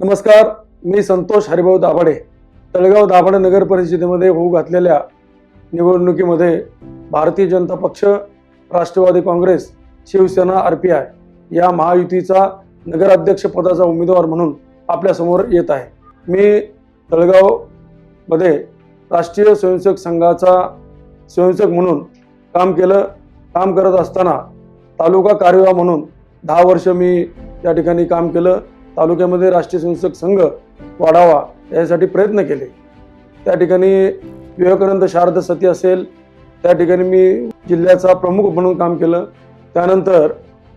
नमस्कार मी संतोष हरिभाऊ दाभाडे तळेगाव दाभाडे नगर परिषदेमध्ये होऊ घातलेल्या निवडणुकीमध्ये भारतीय जनता पक्ष Rashtrawadi Congress Shivsena R P I या महायुतीचा नगराध्यक्ष पदाचा उमेदवार म्हणून आपल्यासमोर येत आहे. मी तळेगावमध्ये राष्ट्रीय स्वयंसेवक संघाचा स्वयंसेवक म्हणून काम केलं काम करत असताना तालुका कार्यवाह म्हणून दहा वर्ष मी या ठिकाणी काम केलं. तालुक्यामध्ये राष्ट्रीय स्वयंसेवक संघ वाढावा यासाठी प्रयत्न केले. त्या ठिकाणी विवेकानंद शारद सती असेल त्या ठिकाणी मी जिल्ह्याचा प्रमुख म्हणून काम केलं. त्यानंतर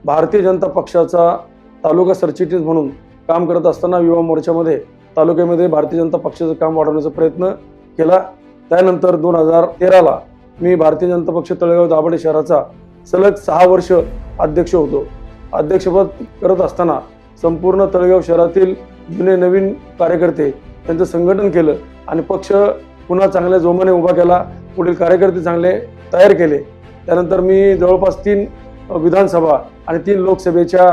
भारतीय जनता पक्षाचा तालुका सरचिटणीस म्हणून काम करत असताना युवा मोर्चामध्ये तालुक्यामध्ये भारतीय जनता पक्षाचं काम वाढवण्याचा प्रयत्न केला. त्यानंतर दोन हजार तेराला मी भारतीय जनता पक्ष तळेगाव दाभाडे शहराचा सलग सहा वर्ष अध्यक्ष होतो. अध्यक्षपद करत असताना संपूर्ण तळेगाव शहरातील जुने नवीन कार्यकर्ते त्यांचं संघटन केलं आणि पक्ष पुन्हा चांगल्या जोमाने उभा केला पुढील कार्यकर्ते चांगले तयार केले. त्यानंतर मी जवळपास तीन विधानसभा आणि तीन लोकसभेच्या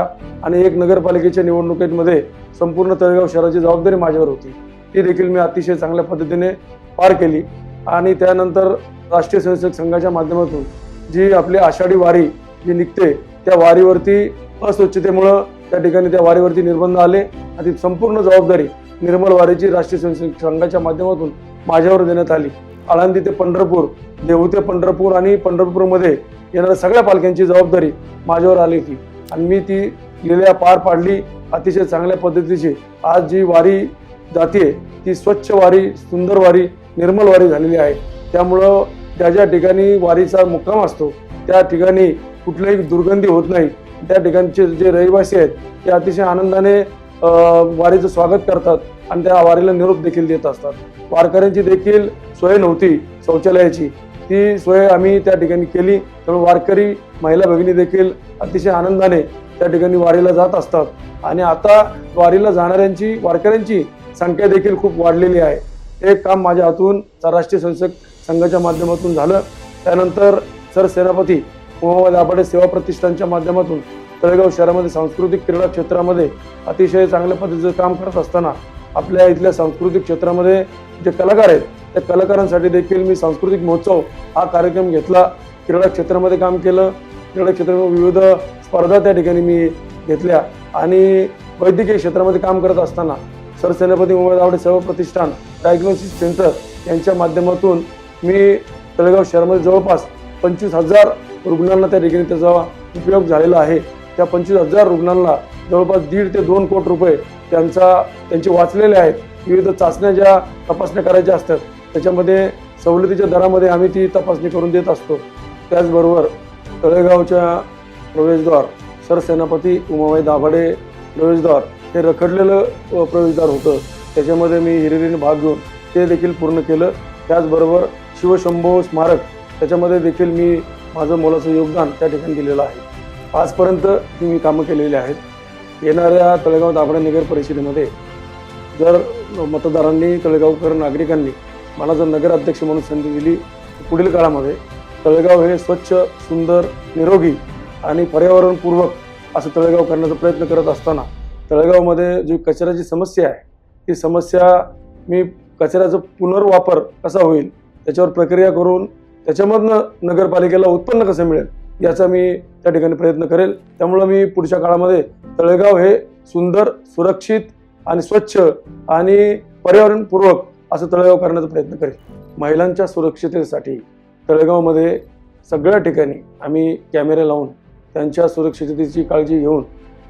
आणि एक नगरपालिकेच्या निवडणुकीमध्ये संपूर्ण तळेगाव शहराची जबाबदारी माझ्यावर होती. ती देखील मी अतिशय चांगल्या पद्धतीने पार केली. आणि त्यानंतर राष्ट्रीय स्वयंसेवक संघाच्या माध्यमातून जी आपली आषाढी वारी जी निघते त्या वारीवरती अस्वच्छतेमुळं त्या ठिकाणी त्या वारीवरती निर्बंध आले आणि ती संपूर्ण जबाबदारी निर्मल वारीची राष्ट्रीय स्वयंसेवक संघाच्या माध्यमातून माझ्यावर देण्यात आली. आळंदी ते पंढरपूर देहू ते पंढरपूर आणि पंढरपूरमध्ये येणाऱ्या सगळ्या पालख्यांची जबाबदारी माझ्यावर आली होती. आणि मी ती लिहिल्या पार पाडली अतिशय चांगल्या पद्धतीची. आज जी वारी जाते ती स्वच्छ वारी सुंदर वारी निर्मल वारी झालेली आहे. त्यामुळं ज्या ज्या ठिकाणी वारीचा मुक्काम असतो त्या ठिकाणी कुठलाही दुर्गंधी होत नाही. त्या ठिकाणचे जे रहिवासी आहेत ते अतिशय आनंदाने वारीचं स्वागत करतात आणि त्या वारीला निरोप देखील देत असतात. वारकऱ्यांची देखील सोय नव्हती शौचालयाची. ती सोय आम्ही त्या ठिकाणी केली. त्यामुळे वारकरी महिला भगिनी देखील अतिशय आनंदाने त्या ठिकाणी वारीला जात असतात. आणि आता वारीला जाणाऱ्यांची वारकऱ्यांची संख्या देखील खूप वाढलेली आहे. हे काम माझ्या हातून राष्ट्रीय संसद संघाच्या माध्यमातून झालं. त्यानंतर सरसेनापती मोहम्मद दाभाडे सेवा प्रतिष्ठानच्या माध्यमातून तळेगाव शहरामध्ये सांस्कृतिक क्रीडा क्षेत्रामध्ये अतिशय चांगल्या पद्धतीचं काम करत असताना आपल्या इथल्या सांस्कृतिक क्षेत्रामध्ये जे कलाकार आहेत त्या कलाकारांसाठी देखील मी सांस्कृतिक महोत्सव हा कार्यक्रम घेतला. क्रीडा क्षेत्रामध्ये काम केलं. क्रीडा क्षेत्रामध्ये विविध स्पर्धा त्या ठिकाणी मी घेतल्या आणि वैद्यकीय क्षेत्रामध्ये काम करत असताना सरसेनापती मुंबई दावडे सेवा प्रतिष्ठान डायग्नोसिस सेंटर यांच्या माध्यमातून मी तळेगाव शहरामध्ये जवळपास पंचवीस हजार रुग्णांना त्या ठिकाणी त्याचा उपयोग झालेला आहे. त्या पंचवीस हजार रुग्णांना जवळपास दीड ते दोन कोटी रुपये त्यांचा त्यांचे वाचलेले आहेत. विविध चाचण्या ज्या तपासण्या करायच्या असतात त्याच्यामध्ये सवलतीच्या दरामध्ये आम्ही ती तपासणी करून देत असतो. त्याचबरोबर तळेगावच्या प्रवेशद्वार सरसेनापती उमाबाई दाभाडे प्रवेशद्वार हे रखडलेलं प्रवेशद्वार होतं. त्याच्यामध्ये मी हिरिरीने भाग घेऊन ते देखील पूर्ण केलं. त्याचबरोबर शिवशंभो स्मारक त्याच्यामध्ये देखील मी माझं मोलाचं योगदान त्या ठिकाणी दिलेलं आहे. आजपर्यंत ही मी कामं केलेली आहेत. येणाऱ्या तळेगाव दाभडे नगर परिषदेमध्ये जर मतदारांनी तळेगावकर नागरिकांनी मला जर नगराध्यक्ष म्हणून संधी दिली पुढील काळामध्ये तळेगाव हे स्वच्छ सुंदर निरोगी आणि पर्यावरणपूर्वक असं तळेगाव करण्याचा प्रयत्न करत असताना तळेगावमध्ये जी कचऱ्याची समस्या आहे ती समस्या मी कचऱ्याचा पुनर्वापर कसा होईल त्याच्यावर प्रक्रिया करून त्याच्यामधनं नगरपालिकेला उत्पन्न कसं मिळेल याचा मी त्या ठिकाणी प्रयत्न करेल. त्यामुळं मी पुढच्या काळामध्ये तळेगाव हे सुंदर सुरक्षित आणि स्वच्छ आणि पर्यावरणपूर्वक असं तळेगाव करण्याचा प्रयत्न करेल. महिलांच्या सुरक्षिततेसाठी तळेगावमध्ये सगळ्या ठिकाणी आम्ही कॅमेरे लावून त्यांच्या सुरक्षिततेची काळजी घेऊन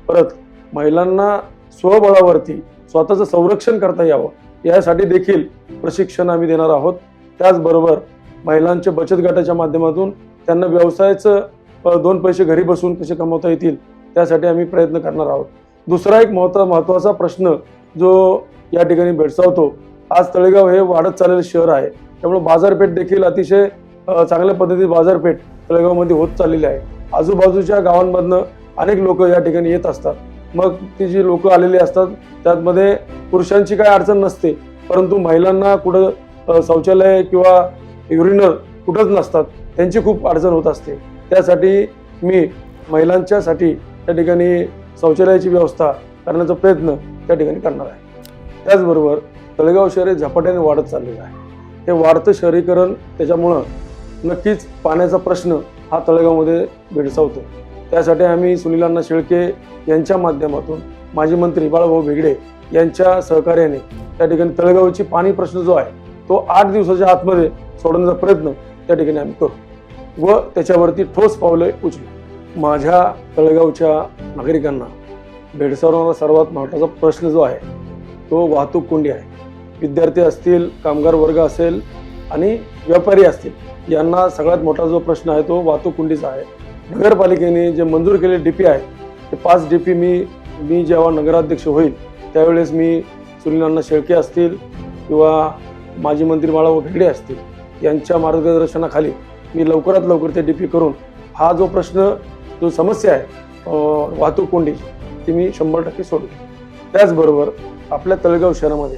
परत महिलांना स्वबळावरती स्वतःचं संरक्षण करता यावं यासाठी देखील प्रशिक्षण आम्ही देणार आहोत. त्याचबरोबर महिलांच्या बचत गटाच्या माध्यमातून त्यांना व्यवसायाचं दोन पैसे घरी बसून कसे कमवता येतील त्यासाठी आम्ही प्रयत्न करणार आहोत. दुसरा एक महत्त्व महत्त्वाचा प्रश्न जो या ठिकाणी भेडसावतो आज तळेगाव हे वाढत चाललेलं शहर आहे. त्यामुळे बाजारपेठ देखील अतिशय चांगल्या पद्धतीत बाजारपेठ तळेगावमध्ये होत चाललेली आहे. आजूबाजूच्या गावांमधनं अनेक लोक या ठिकाणी येत असतात. मग ती जी लोक आलेली असतात त्यामध्ये पुरुषांची काय अडचण नसते. परंतु महिलांना कुठं शौचालय किंवा युरिनर कुठंच नसतात. त्यांची खूप अडचण होत असते. त्यासाठी मी महिलांच्यासाठी त्या ठिकाणी शौचालयाची व्यवस्था करण्याचा प्रयत्न त्या ठिकाणी करणार आहे. त्याचबरोबर तळेगाव शहर हे झपाट्याने वाढत चाललेलं आहे. हे वाढतं शहरीकरण त्याच्यामुळं नक्कीच पाण्याचा प्रश्न हा तळेगावमध्ये भेडसावतो. त्यासाठी आम्ही सुनीलांना शेळके यांच्या माध्यमातून माजी मंत्री बाळाभाऊ भेगडे यांच्या सहकार्याने त्या ठिकाणी तळेगावची पाणी प्रश्न जो आहे तो आठ दिवसाच्या आतमध्ये सोडवण्याचा प्रयत्न त्या ठिकाणी आम्ही करू. व त्याच्यावरती ठोस पावले उचलू. माझ्या तळेगावच्या नागरिकांना भेडसावणारा सर्वात महत्त्वाचा प्रश्न जो आहे तो वाहतूक कोंडी आहे. विद्यार्थी असतील कामगार वर्ग असेल आणि व्यापारी असतील यांना सगळ्यात मोठा जो प्रश्न आहे तो वाहतूक कुंडीचा आहे. नगरपालिकेने जे मंजूर केले डी पी आहे ते पाच डी पी मी मी जेव्हा नगराध्यक्ष होईल त्यावेळेस मी सुनीलांना शेळके असतील किंवा माजी मंत्री व भेगडे असतील यांच्या मार्गदर्शनाखाली मी लवकरात लवकर ते डीपी करून हा जो प्रश्न जो समस्या आहे वाहतूक कोंडी ती मी शंभर टक्के सोडवेन त्याचबरोबर आपल्या तळेगाव शहरामध्ये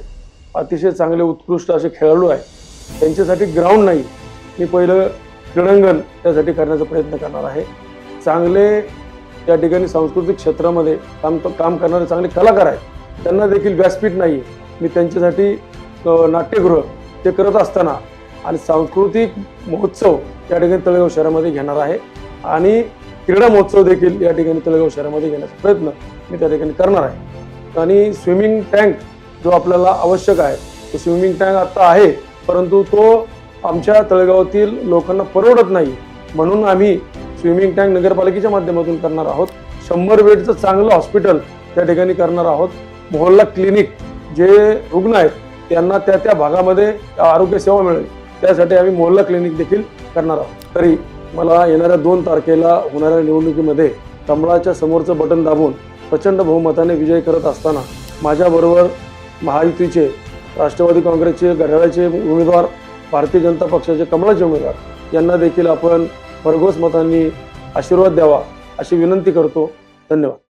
अतिशय चांगले उत्कृष्ट असे खेळाडू आहेत. त्यांच्यासाठी ग्राउंड नाही. मी पहिलं क्रीडांगण त्यासाठी करण्याचा प्रयत्न करणार आहे. चांगले त्या ठिकाणी सांस्कृतिक क्षेत्रामध्ये काम काम करणारे चांगले कलाकार आहेत. त्यांना देखील व्यासपीठ नाही मी त्यांच्यासाठी नाट्यगृह ते करत असताना आणि सांस्कृतिक महोत्सव या ठिकाणी तळेगाव शहरामध्ये घेणार आहे. आणि क्रीडा महोत्सव देखील या ठिकाणी तळेगाव शहरामध्ये घेण्याचा प्रयत्न मी त्या ठिकाणी करणार आहे. आणि स्विमिंग टँक जो आपल्याला आवश्यक आहे तो स्विमिंग टँक आत्ता आहे परंतु तो आमच्या तळेगावातील लोकांना परवडत नाही. म्हणून आम्ही स्विमिंग टँक नगरपालिकेच्या माध्यमातून करणार आहोत. शंभर बेडचं चांगलं हॉस्पिटल त्या ठिकाणी करणार आहोत. मोहल्ला क्लिनिक जे रुग्ण आहेत त्यांना त्या त्या भागामध्ये आरोग्य सेवा मिळेल. त्यासाठी आम्ही मोहल्ला क्लिनिक देखील करणार आहोत. तरी मला येणाऱ्या दोन तारखेला होणाऱ्या निवडणुकीमध्ये कमळाच्या समोरचं बटन दाबून प्रचंड बहुमताने विजय करत असताना माझ्याबरोबर महायुतीचे राष्ट्रवादी काँग्रेसचे घड्याळाचे उमेदवार भारतीय जनता पक्षाचे कमळाचे उमेदवार यांना देखील आपण भरघोस मतांनी आशीर्वाद द्यावा अशी विनंती करतो. धन्यवाद.